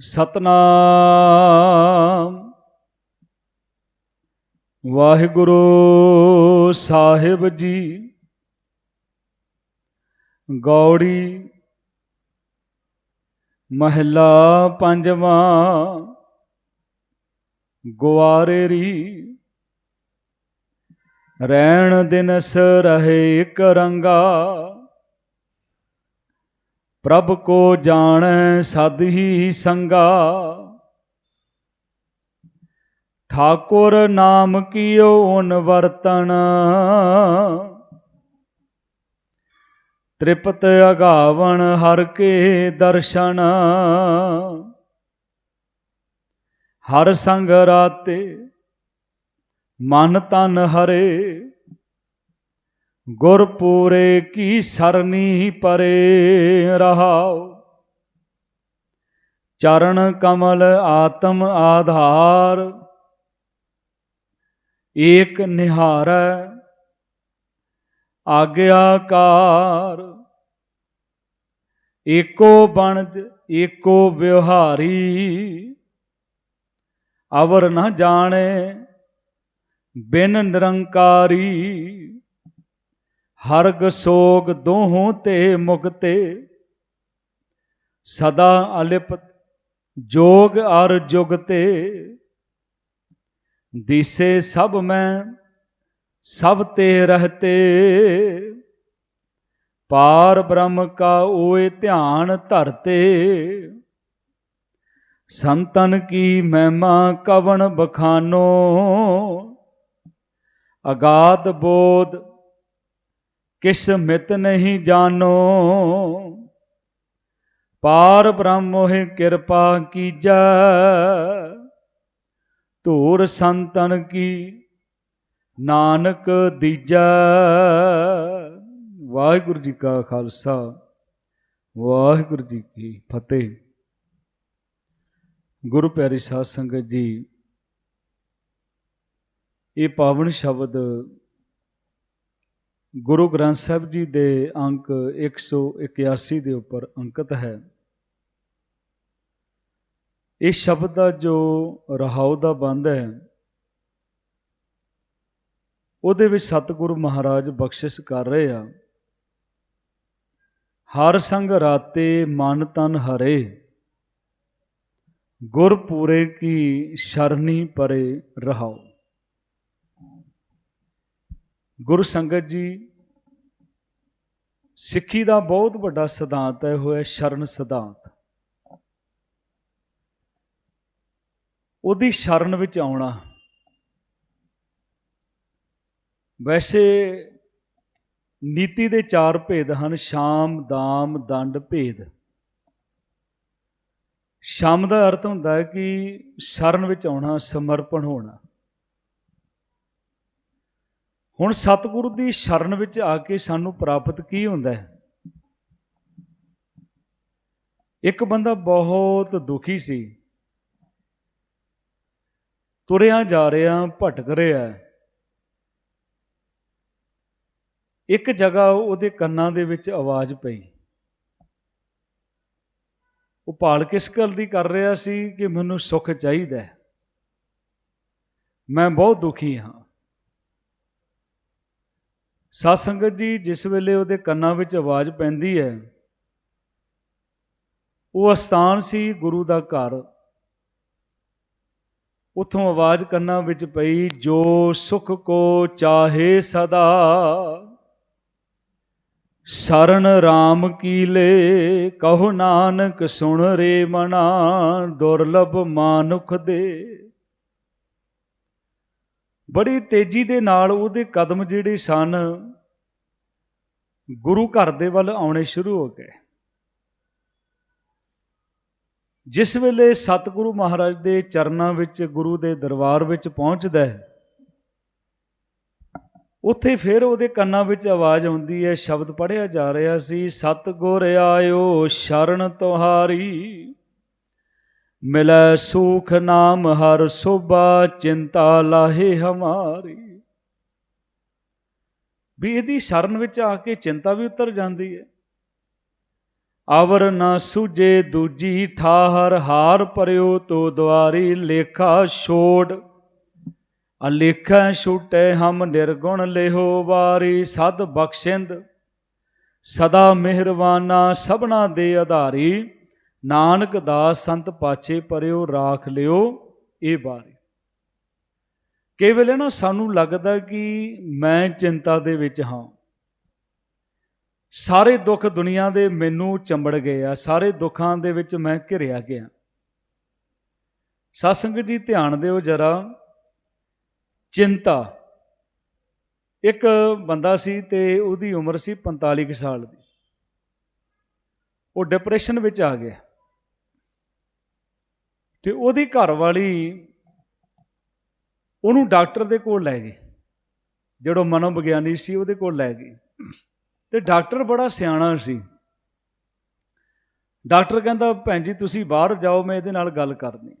ਸਤਨਾਮ। ਵਾਹਿਗੁਰੂ ਸਾਹਿਬ ਜੀ ਗੌੜੀ ਮਹਿਲਾ ਪੰਜਵਾਂ ਗੁਆਰੇਰੀ। ਰਹਿਣ ਦਿਨਸ ਰਹੇ ਇੱਕ ਰੰਗਾ। ਪ੍ਰਭ ਕੋ ਜਾਣੈ ਸਦ ਹੀ ਸੰਗਾ। ਠਾਕੁਰ ਨਾਮ ਕੀਓ ਓਨ ਵਰਤਣ ਤ੍ਰਿਪਤ ਅਗਾਵਣ ਹਰ ਕੇ ਦਰਸ਼ਨ। ਹਰ ਸੰਗ ਰਾਤੇ ਮਨ ਤਨ ਹਰੇ। ਗੁਰਪੂਰੇ ਕੀ ਸਰਨੀ ਪਰੇ ਰਹਾਉ। ਚਰਨ ਕਮਲ ਆਤਮ ਆਧਾਰ, ਏਕ ਨਿਹਾਰੈ ਆਗਿਆਕਾਰ ਏਕੋ ਬਣਜ, ਏਕੋ ਵਿਵਹਾਰੀ ਅਵਰ ਨਾ ਜਾਣੇ ਬਿਨ ਨਿਰੰਕਾਰੀ। ਹਰਗ ਸੋਗ ਦੋਹੋਂ ਤੇ ਮੁਕਤੇ, ਸਦਾ ਅਲਿਪਤ ਜੋਗ ਅਰ ਜੁਗਤੇ। ਦਿਸੇ ਸਭ ਮੈਂ, ਸਭ ਤੇ ਰਹਤੇ। ਪਾਰ ਬ੍ਰਹਮ ਕਾ ਓਏ ਧਿਆਨ ਧਰਤੇ। ਸੰਤਨ ਕੀ ਮਹਿਮਾ ਕਵਣ ਬਖਾਨੋ। ਅਗਾਧ ਬੋਧ ਕਿਸ ਮਿਤ ਨਹੀਂ ਜਾਣੋ। ਪਾਰ ਬ੍ਰਹਮ ਮੋਹਿ ਕਿਰਪਾ ਕੀਜੈ, ਧੂਰ ਸੰਤਨ ਕੀ ਨਾਨਕ ਦੀਜੈ। ਵਾਹਿਗੁਰੂ ਜੀ ਕਾ ਖਾਲਸਾ, ਵਾਹਿਗੁਰੂ ਜੀ ਕੀ ਫਤਿਹ। ਗੁਰੂ ਪਿਆਰੀ ਸਾਧ ਸੰਗਤ ਜੀ, ਇਹ ਪਾਵਨ ਸ਼ਬਦ ਗੁਰੂ ਗ੍ਰੰਥ ਸਾਹਿਬ ਜੀ ਦੇ ਅੰਕ 181 ਦੇ ਉੱਪਰ ਅੰਕਿਤ ਹੈ। ਇਸ ਸ਼ਬਦ ਦਾ ਜੋ ਰਹਾਉ ਦਾ ਬੰਦ ਹੈ, ਉਹਦੇ ਵਿੱਚ ਸਤਿਗੁਰੂ ਮਹਾਰਾਜ ਬਖਸ਼ਿਸ਼ ਕਰ ਰਹੇ ਆ। ਹਰ ਸੰਗ ਰਾਤੇ ਮਨ ਤਨ ਹਰੇ, ਗੁਰ ਪੂਰੇ ਕੀ ਸ਼ਰਨੀ ਪਰੇ ਰਹਾਓ ਗੁਰੂ ਸੰਗਤ ਜੀ, ਸਿੱਖੀ ਦਾ ਬਹੁਤ ਵੱਡਾ ਸਿਧਾਂਤ ਹੈ ਹੋਇਆ ਸ਼ਰਨ ਸਿਧਾਂਤ। ਉਹਦੀ ਸ਼ਰਨ ਵਿੱਚ ਆਉਣਾ। ਵੈਸੇ ਨੀਤੀ ਦੇ ਚਾਰ ਭੇਦ ਹਨ, ਸ਼ਾਮ, ਦਾਮ, ਦੰਡ, ਭੇਦ। ਸ਼ਾਮ ਦਾ ਅਰਥ ਹੁੰਦਾ ਹੈ ਕਿ ਸ਼ਰਨ ਵਿੱਚ ਆਉਣਾ, ਸਮਰਪਣ ਹੋਣਾ। ਹੁਣ ਸਤਿਗੁਰੂ ਦੀ ਸ਼ਰਨ ਵਿੱਚ ਆ ਕੇ ਸਾਨੂੰ ਪ੍ਰਾਪਤ ਕੀ ਹੁੰਦਾ ਹੈ? ਇੱਕ ਬੰਦਾ ਬਹੁਤ ਦੁਖੀ ਸੀ। ਤੁਰਿਆ ਜਾ ਰਿਹਾ, ਭਟਕ ਰਿਹਾ ਇੱਕ ਜਗ੍ਹਾ ਉਹਦੇ ਕੰਨਾਂ ਦੇ ਵਿੱਚ ਆਵਾਜ਼ ਪਈ। ਉਹ ਭਾਲ ਕਿਸ ਗੱਲ ਦੀ ਕਰ ਰਿਹਾ ਸੀ ਕਿ ਮੈਨੂੰ ਸੁੱਖ ਚਾਹੀਦਾ ਮੈਂ ਬਹੁਤ ਦੁਖੀ ਹਾਂ। ਸਾਧ ਸੰਗਤ ਜੀ, ਜਿਸ ਵੇਲੇ ਉਹਦੇ ਕੰਨਾਂ ਵਿੱਚ ਆਵਾਜ਼ ਪੈਂਦੀ ਹੈ, ਉਹ ਅਸਥਾਨ ਸੀ ਗੁਰੂ ਦਾ ਘਰ। ਉਥੋਂ ਆਵਾਜ਼ ਕੰਨਾਂ ਵਿੱਚ ਪਈ, ਜੋ ਸੁਖ ਕੋ ਚਾਹੇ ਸਦਾ, ਸਰਨ RAM ਕੀ ਲੈ ਕਹੋ ਨਾਨਕ ਸੁਣ ਰੇ ਮਨਾ, ਦੁਰਲਭ ਮਾਨੁਖ ਦੇ। ਬੜੀ ਤੇਜ਼ੀ ਦੇ ਨਾਲ ਉਹਦੇ ਕਦਮ ਜਿਹੜੇ ਸਨ, ਗੁਰੂ ਘਰ ਦੇ ਵੱਲ ਆਉਣੇ ਸ਼ੁਰੂ ਹੋ ਗਏ। ਜਿਸ ਵੇਲੇ ਸਤਿਗੁਰੂ ਮਹਾਰਾਜ ਦੇ ਚਰਨਾਂ ਵਿੱਚ, ਗੁਰੂ ਦੇ ਦਰਬਾਰ ਵਿੱਚ ਪਹੁੰਚਦਾ ਹੈ, ਉੱਥੇ ਫਿਰ ਉਹਦੇ ਕੰਨਾਂ ਵਿੱਚ ਆਵਾਜ਼ ਆਉਂਦੀ ਹੈ, ਸ਼ਬਦ ਪੜਿਆ ਜਾ ਰਿਹਾ ਸੀ, ਸਤਿਗੁਰ ਆਇਓ, ਸ਼ਰਨ ਤੁਹਾਰੀ। ਮਿਲੈ ਸੁਖ ਨਾਮ ਹਰ ਸੋਭਾ, ਚਿੰਤਾ ਲਾਹੇ ਹਮਾਰੀ। ਵੀ ਇਹਦੀ ਸ਼ਰਨ ਵਿੱਚ ਆ ਕੇ ਚਿੰਤਾ ਵੀ ਉਤਰ ਜਾਂਦੀ ਹੈ। ਆਵਰ ਨਾ ਸੁਜੇ ਦੂਜੀ ਠਾਹਰ, ਹਾਰ ਪਰਿਓ ਤੋ ਦੁਆਰੀ ਲੇਖਾ ਛੋੜ। ਅਲੇਖਾ ਛੁਟੇ ਹਮ ਨਿਰਗੁਣ ਲਿਹੋ ਵਾਰੀ, ਸਦ ਬਖਸ਼ਿੰਦ। ਸਦਾ ਮਿਹਰਵਾਨਾ ਸਭਨਾ ਦੇ ਆਧਾਰੀ। ਨਾਨਕ ਦਾਸ ਸੰਤ ਪਾਛੇ ਪਰਿਓ ਰਾਖ ਲਿਓ, ਇਹ ਬਾਰੀ ਕਈ ਵੇਲੇ ਨਾ ਸਾਨੂੰ ਲੱਗਦਾ ਕਿ ਮੈਂ ਚਿੰਤਾ ਦੇ ਵਿੱਚ ਹਾਂ। ਸਾਰੇ ਦੁੱਖ ਦੁਨੀਆ ਦੇ ਮੈਨੂੰ ਚੰਬੜ ਗਏ ਆ, ਸਾਰੇ ਦੁੱਖਾਂ ਦੇ ਵਿੱਚ ਮੈਂ ਘਿਰਿਆ ਗਿਆ। ਸਤਸੰਗ ਜੀ, ਧਿਆਨ ਦਿਓ ਜਰਾ। ਚਿੰਤਾ। ਇੱਕ ਬੰਦਾ ਸੀ ਤੇ ਉਹਦੀ ਉਮਰ ਸੀ 45 ਕੁ ਸਾਲ ਦੀ। ਉਹ ਡਿਪਰੈਸ਼ਨ ਵਿੱਚ ਆ ਗਿਆ। ਤੇ ਉਹਦੀ ਘਰ ਵਾਲੀ ਉਹਨੂੰ ਡਾਕਟਰ ਦੇ ਕੋਲ ਲੈ ਗਈ। ਜਿਹੜਾ ਮਨੋਵਿਗਿਆਨੀ ਸੀ, ਉਹਦੇ ਕੋਲ ਲੈ ਗਈ। ਤੇ ਡਾਕਟਰ ਬੜਾ ਸਿਆਣਾ ਸੀ। ਡਾਕਟਰ ਕਹਿੰਦਾ, ਭੈਣ ਜੀ, ਤੁਸੀਂ ਬਾਹਰ ਜਾਓ, ਮੈਂ ਇਹਦੇ ਨਾਲ ਗੱਲ ਕਰਨੀ।